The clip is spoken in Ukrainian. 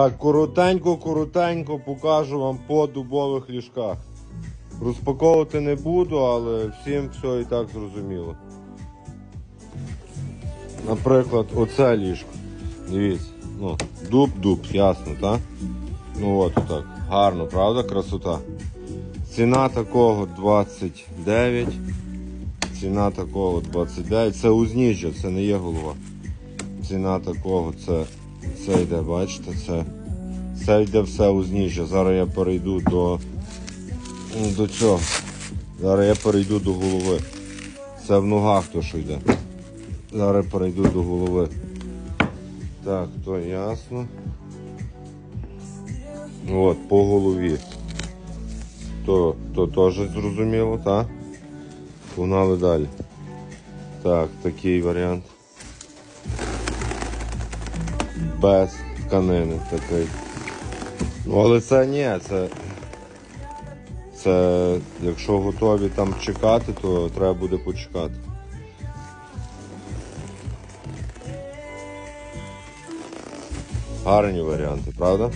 Так, коротенько, коротенько покажу вам по дубових ліжках. Розпаковувати не буду, але всім все і так зрозуміло. Наприклад, оце ліжко. Дивіться, ну, дуб-дуб, ясно, так? Ну от так. Гарно, правда? Красота. Ціна такого 29. Ціна такого 29. Це узніжжя, це не є голова. Ціна такого це, це йде, бачите, це, це йде все узніжжя. Зараз я перейду до, м, до цього. Зараз я перейду до голови. Це в ногах то, що йде. Зараз перейду до голови. Так, то ясно. От, по голові. То, то теж зрозуміло, так? Погнали далі. Так, такий варіант. Без тканини такий. Ну, але це ні, це. Це якщо готові там чекати, то треба буде почекати. Гарні варіанти, правда?